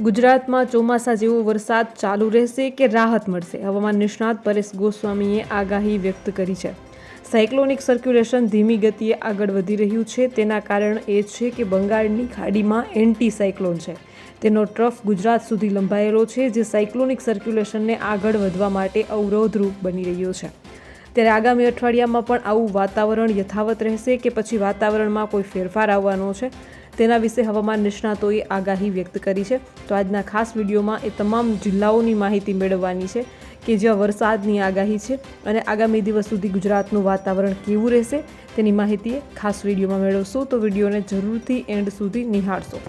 ગુજરાતમાં ચોમાસા જેવો વરસાદ ચાલુ રહેશે કે રાહત મળશે? હવામાન નિષ્ણાત પરેશ ગોસ્વામીએ આગાહી વ્યક્ત કરી છે. સાયક્લોનિક સર્ક્યુલેશન ધીમી ગતિએ આગળ વધી રહ્યું છે. તેના કારણ એ છે કે બંગાળની ખાડીમાં એન્ટી સાયક્લોન છે. તેનો ટ્રફ ગુજરાત સુધી લંબાયેલો છે, જે સાયક્લોનિક સર્ક્યુલેશનને આગળ વધવા માટે અવરોધરૂપ બની રહ્યો છે. ત્યારે આગામી અઠવાડિયામાં પણ આવું વાતાવરણ યથાવત રહેશે કે પછી વાતાવરણમાં કોઈ ફેરફાર આવવાનો છે? તેના વિશે હવામાન નિષ્ણાતોએ આગાહી વ્યક્ત કરી છે. તો આજના ખાસ વિડીયોમાં એ તમામ જિલ્લાઓની માહિતી મેળવવાની છે કે જ્યાં વરસાદની આગાહી છે અને આગામી દિવસ સુધી ગુજરાતનું વાતાવરણ કેવું રહેશે તેની માહિતી ખાસ વિડીયોમાં મેળવશો. તો વિડીયોને જરૂરથી એન્ડ સુધી નિહાળશો.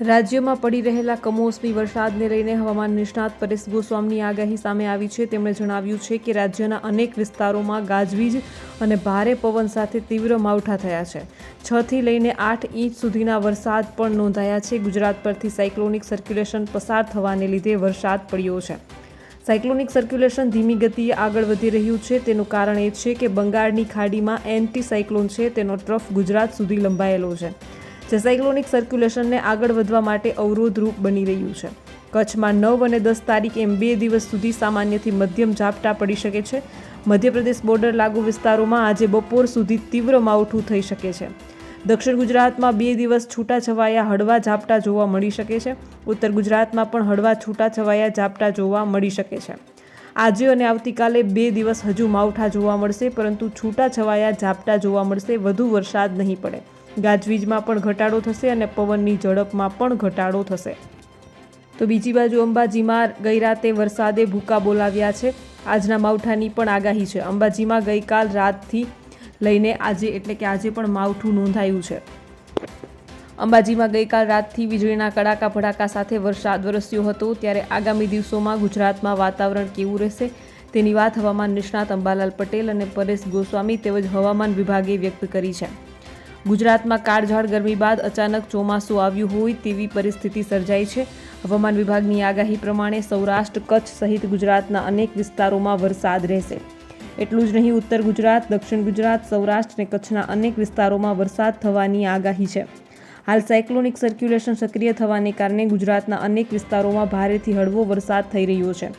રાજ્યમાં પડી રહેલા કમોસમી વરસાદને લઈને હવામાન નિષ્ણાત પરેશ ગોસ્વામીની આગાહી સામે આવી છે. તેમણે જણાવ્યું છે કે રાજ્યના અનેક વિસ્તારોમાં ગાજવીજ અને ભારે પવન સાથે તીવ્ર માવઠા થયા છે. છ થી લઈને આઠ ઇંચ સુધીના વરસાદ પણ નોંધાયા છે. ગુજરાત પરથી સાયક્લોનિક સર્ક્યુલેશન પસાર થવાને લીધે વરસાદ પડ્યો છે. સાયક્લોનિક સર્ક્યુલેશન ધીમી ગતિએ આગળ વધી રહ્યું છે. તેનું કારણ એ છે કે બંગાળની ખાડીમાં એન્ટી સાયક્લોન છે. તેનો ટ્રફ ગુજરાત સુધી લંબાયેલો છે. જે સાયક્લોનિક સર્ક્યુલેશનને આગળ વધવા માટે અવરોધરૂપ બની રહ્યું છે. કચ્છમાં નવ અને દસ તારીખ એમ બે દિવસ સુધી સામાન્યથી મધ્યમ ઝાપટા પડી શકે છે. મધ્યપ્રદેશ બોર્ડર લાગુ વિસ્તારોમાં આજે બપોર સુધી તીવ્ર માવઠું થઈ શકે છે. દક્ષિણ ગુજરાતમાં બે દિવસ છૂટાછવાયા હળવા ઝાપટા જોવા મળી શકે છે. ઉત્તર ગુજરાતમાં પણ હળવા છૂટાછવાયા ઝાપટા જોવા મળી શકે છે. આજે અને આવતીકાલે બે દિવસ હજુ માવઠા જોવા મળશે, પરંતુ છૂટાછવાયા ઝાપટા જોવા મળશે, વધુ વરસાદ નહીં પડે. ગાજવીજમાં પણ ઘટાડો થશે અને પવનની ઝડપમાં પણ ઘટાડો થશે. તો બીજી બાજુ અંબાજીમાં ગઈ રાતે વરસાદે ભૂકા બોલાવ્યા છે. આજના માવઠાની પણ આગાહી છે. અંબાજીમાં ગઈકાલ રાતથી લઈને આજે એટલે કે આજે પણ માવઠું નોંધાયું છે. અંબાજીમાં ગઈકાલ રાતથી વીજળીના કડાકા ભડાકા સાથે વરસાદ વરસ્યો હતો. ત્યારે આગામી દિવસોમાં ગુજરાતમાં વાતાવરણ કેવું રહેશે તેની વાત હવામાન નિષ્ણાત અંબાલાલ પટેલ અને પરેશ ગોસ્વામી તેમજ હવામાન વિભાગે વ્યક્ત કરી છે. ગુજરાતમાં કાળઝાળ ગરમી બાદ અચાનક ચોમાસું આવ્યું હોય તેવી પરિસ્થિતિ સર્જાઈ છે. હવામાન વિભાગની આગાહી પ્રમાણે સૌરાષ્ટ્ર, કચ્છ સહિત ગુજરાતના અનેક વિસ્તારોમાં વરસાદ રહેશે. એટલું જ નહીં, ઉત્તર ગુજરાત, દક્ષિણ ગુજરાત, સૌરાષ્ટ્ર અને કચ્છના અનેક વિસ્તારોમાં વરસાદ થવાની આગાહી છે. હાલ સાયક્લોનિક સર્ક્યુલેશન સક્રિય થવાને કારણે ગુજરાતના અનેક વિસ્તારોમાં ભારેથી હળવો વરસાદ થઈ રહ્યો છે.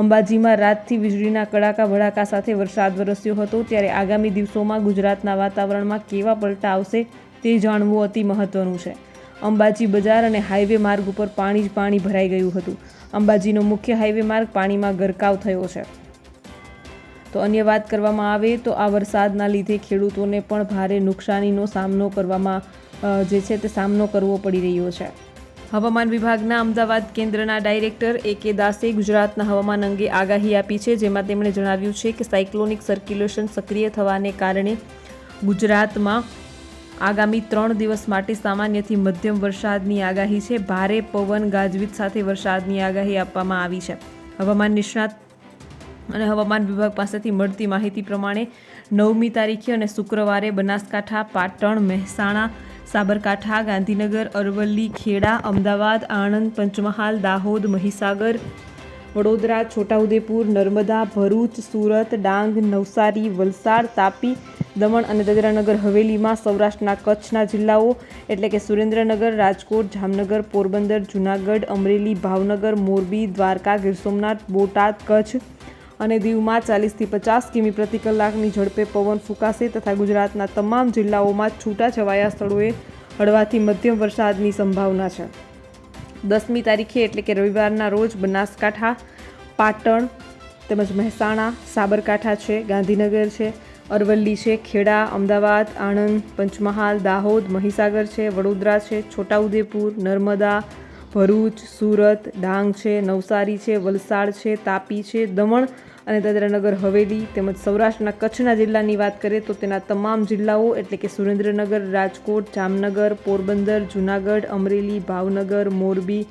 અંબાજીમાં રાતથી વીજળીના કડાકા ભડાકા સાથે વરસાદ વરસ્યો હતો ત્યારે આગામી દિવસોમાં ગુજરાતના વાતાવરણમાં કેવા પલટા આવશે તે જાણવું અતિ મહત્વનું છે. અંબાજી બજાર અને હાઈવે માર્ગ ઉપર પાણી જ પાણી ભરાઈ ગયું હતું. અંબાજીનો મુખ્ય હાઈવે માર્ગ પાણીમાં ગરકાવ થયો છે. તો અન્ય વાત કરવામાં આવે તો આ વરસાદના લીધે ખેડૂતોને પણ ભારે નુકસાનીનો સામનો કરવામાં જે છે તે સામનો કરવો પડી રહ્યો છે. હવામાન વિભાગના અમદાવાદ કેન્દ્રના ડાયરેક્ટર એ કે દાસે ગુજરાતના હવામાન અંગે આગાહી આપી છે, જેમાં તેમણે જણાવ્યું છે કે સાયક્લોનિક સર્ક્યુલેશન સક્રિય થવાને કારણે ગુજરાતમાં આગામી ત્રણ દિવસ માટે સામાન્યથી મધ્યમ વરસાદની આગાહી છે. ભારે પવન ગાજવીજ સાથે વરસાદની આગાહી આપવામાં આવી છે. હવામાન નિષ્ણાત અને હવામાન વિભાગ પાસેથી મળતી માહિતી પ્રમાણે નવમી તારીખે અને શુક્રવારે બનાસકાંઠા, પાટણ, મહેસાણા સાબરકાંઠા, ગાંધીનગર, અરવલ્લી, ખેડા, અમદાવાદ, આણંદ, પંચમહાલ, દાહોદ, મહીસાગર, વડોદરા, છોટાઉદેપુર, નર્મદા, ભરૂચ, સુરત, ડાંગ, નવસારી, વલસાડ, તાપી, દમણ અને દાદરાનગર. હવેલીમાં સૌરાષ્ટ્રના કચ્છના જિલ્લાઓ એટલે કે સુરેન્દ્રનગર, રાજકોટ, જામનગર, પોરબંદર, જૂનાગઢ, અમરેલી, ભાવનગર, મોરબી, દ્વારકા, ગીર સોમનાથ, બોટાદ, કચ્છ અને દીવમાં ચાલીસથી પચાસ કિમી પ્રતિ કલાકની ઝડપે પવન ફૂંકાશે તથા ગુજરાતના તમામ જિલ્લાઓમાં છૂટાછવાયા સ્થળોએ હળવાથી મધ્યમ વરસાદની સંભાવના છે. દસમી તારીખે એટલે કે રવિવારના રોજ બનાસકાંઠા, પાટણ તેમજ મહેસાણા, સાબરકાંઠા છે, ગાંધીનગર છે, અરવલ્લી છે, ખેડા, અમદાવાદ, આણંદ, પંચમહાલ, દાહોદ, મહીસાગર છે, વડોદરા છે, છોટાઉદેપુર, નર્મદા, ભરૂચ, સુરત, ડાંગ છે, નવસારી છે, વલસાડ છે, તાપી છે, દમણ અને દાદરાનગર હવેલી તેમજ સૌરાષ્ટ્રના કચ્છના જિલ્લાની વાત કરીએ તો તેના તમામ જિલ્લાઓ એટલે કે સુરેન્દ્રનગર, રાજકોટ, જામનગર, પોરબંદર, જૂનાગઢ, અમરેલી, ભાવનગર, મોરબી,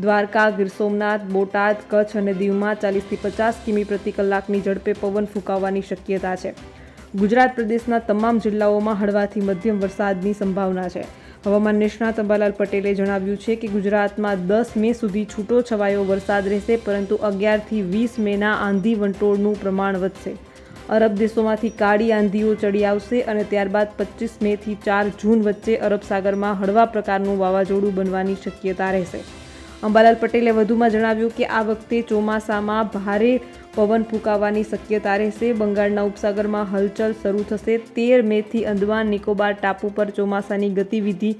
દ્વારકા, ગીર સોમનાથ, બોટાદ, કચ્છ અને દીવમાં ચાલીસથી પચાસ કિમી પ્રતિ કલાકની ઝડપે પવન ફૂંકાવાની શક્યતા છે. ગુજરાત પ્રદેશના તમામ જિલ્લાઓમાં હળવાથી મધ્યમ વરસાદની સંભાવના છે. હવામાન નિષ્ણાત અંબાલાલ પટેલે જણાવ્યું છે કે ગુજરાતમાં દસ મે સુધી છૂટો છવાયો વરસાદ રહેશે, પરંતુ અગિયારથી વીસ મેના આંધી વંટોળનું પ્રમાણ વધશે. અરબ દેશોમાંથી કાળી આંધીઓ ચડી આવશે અને ત્યારબાદ પચીસ મેથી ચાર જૂન વચ્ચે અરબ સાગરમાં હળવા પ્રકારનું વાવાઝોડું બનવાની શક્યતા રહેશે. અંબાલાલ પટેલે વધુમાં જણાવ્યું કે આ વખતે ચોમાસામાં ભારે પવન ફૂંકાવાની શક્યતા રહેશે. બંગાળના ઉપસાગરમાં હલચલ શરૂ થશે. તેર મેથી અંદમાન, નિકોબાર, ટાપુ પર ચોમાસાની ગતિવિધિ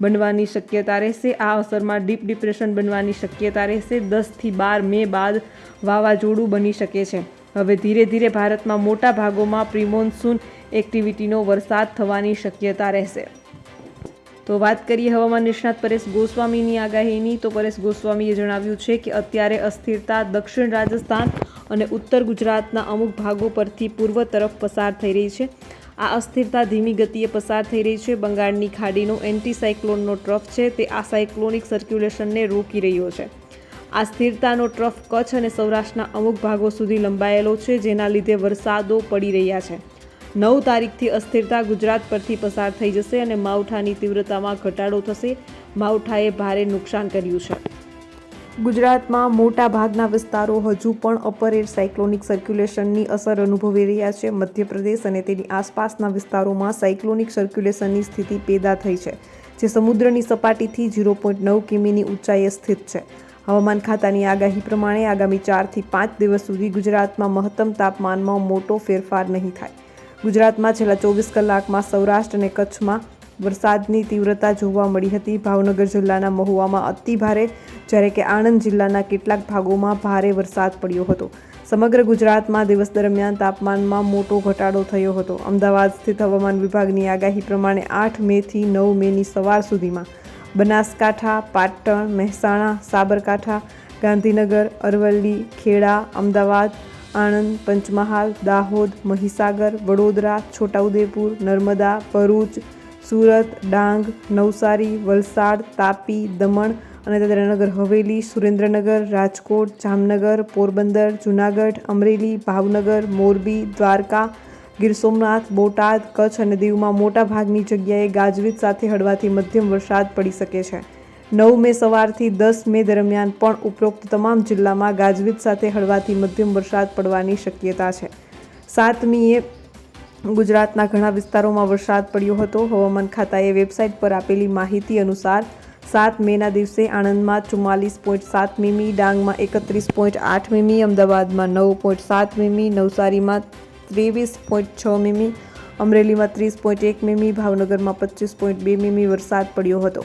બનવાની શક્યતા રહેશે. આ અસરમાં ડીપ ડિપ્રેશન બનવાની શક્યતા રહેશે. દસથી બાર મે બાદ વાવાઝોડું બની શકે છે. હવે ધીરે ધીરે ભારતમાં મોટા ભાગોમાં પ્રિમોન્સૂન એક્ટિવિટીનો વરસાદ થવાની શક્યતા રહેશે. તો વાત કરીએ હવામાન નિષ્ણાત પરેશ ગોસ્વામીની આગાહીની, તો પરેશ ગોસ્વામીએ જણાવ્યું છે કે અત્યારે અસ્થિરતા દક્ષિણ રાજસ્થાન અને ઉત્તર ગુજરાતના અમુક ભાગો પરથી પૂર્વ તરફ પસાર થઈ રહી છે. આ અસ્થિરતા ધીમી ગતિએ પસાર થઈ રહી છે. બંગાળની ખાડીનો એન્ટી સાયક્લોનનો ટ્રફ છે. તે આ સાયક્લોનિક સર્ક્યુલેશનને રોકી રહ્યો છે. આ સ્થિરતાનો ટ્રફ કચ્છ અને સૌરાષ્ટ્રના અમુક ભાગો સુધી લંબાયેલો છે, જેના લીધે વરસાદો પડી રહ્યા છે. નવ તારીખથી અસ્થિરતા ગુજરાત પરથી પસાર થઈ જશે અને માવઠાની તીવ્રતામાં ઘટાડો થશે. માવઠાએ ભારે નુકસાન કર્યું છે. ગુજરાતમાં મોટા ભાગના વિસ્તારો હજુ પણ અપર એર સાયક્લોનિક સર્ક્યુલેશનની અસર અનુભવી રહ્યા છે. મધ્યપ્રદેશ અને તેની આસપાસના વિસ્તારોમાં સાયક્લોનિક સર્ક્યુલેશનની સ્થિતિ પેદા થઈ છે, જે સમુદ્રની સપાટીથી ઝીરો પોઈન્ટ નવ કિમીની ઊંચાઈએ સ્થિત છે. હવામાન ખાતાની આગાહી પ્રમાણે આગામી ચારથી પાંચ દિવસ સુધી ગુજરાતમાં મહત્તમ તાપમાનમાં મોટો ફેરફાર નહીં થાય. ગુજરાતમાં છેલ્લા ચોવીસ કલાકમાં સૌરાષ્ટ્ર અને કચ્છમાં વરસાદની તીવ્રતા જોવા મળી હતી. ભાવનગર જિલ્લાના મહુવામાં અતિ ભારે, જ્યારે કે આણંદ જિલ્લાના કેટલાક ભાગોમાં ભારે વરસાદ પડ્યો હતો. સમગ્ર ગુજરાતમાં દિવસ દરમિયાન તાપમાનમાં મોટો ઘટાડો થયો હતો. અમદાવાદ સ્થિત હવામાન વિભાગની આગાહી પ્રમાણે આઠ મેથી નવ મેની સવાર સુધીમાં બનાસકાંઠા, પાટણ, મહેસાણા, સાબરકાંઠા, ગાંધીનગર, અરવલ્લી, ખેડા, અમદાવાદ આણંદ, પંચમહાલ, દાહોદ, મહીસાગર, વડોદરા, છોટાઉદેપુર, નર્મદા, ભરૂચ, સુરત, ડાંગ, નવસારી, વલસાડ, તાપી, દમણ અને દાદરાનગર હવેલી, સુરેન્દ્રનગર, રાજકોટ, જામનગર, પોરબંદર, જૂનાગઢ, અમરેલી, ભાવનગર, મોરબી, દ્વારકા, ગીર સોમનાથ, બોટાદ, કચ્છ અને દીવમાં મોટાભાગની જગ્યાએ ગાજવીજ સાથે હળવાથી મધ્યમ વરસાદ પડી શકે છે. નવ મે સવારથી દસ મે દરમિયાન પણ ઉપરોક્ત તમામ જિલ્લામાં ગાજવીજ સાથે હળવાથી મધ્યમ વરસાદ પડવાની શક્યતા છે. સાતમીએ ગુજરાતના ઘણા વિસ્તારોમાં વરસાદ પડ્યો હતો. હવામાન ખાતાએ વેબસાઇટ પર આપેલી માહિતી અનુસાર, સાત મેના દિવસે આણંદમાં ચુમ્માલીસ પોઈન્ટ સાત મીમી, ડાંગમાં એકત્રીસ પોઈન્ટ આઠ મીમી, અમદાવાદમાં નવ પોઈન્ટ સાત મીમી, નવસારીમાં ત્રેવીસ પોઈન્ટ છ મીમી, અમરેલીમાં ત્રીસ પોઈન્ટ એક મીમી, ભાવનગરમાં પચીસ પોઈન્ટ બે મીમી વરસાદ પડ્યો હતો.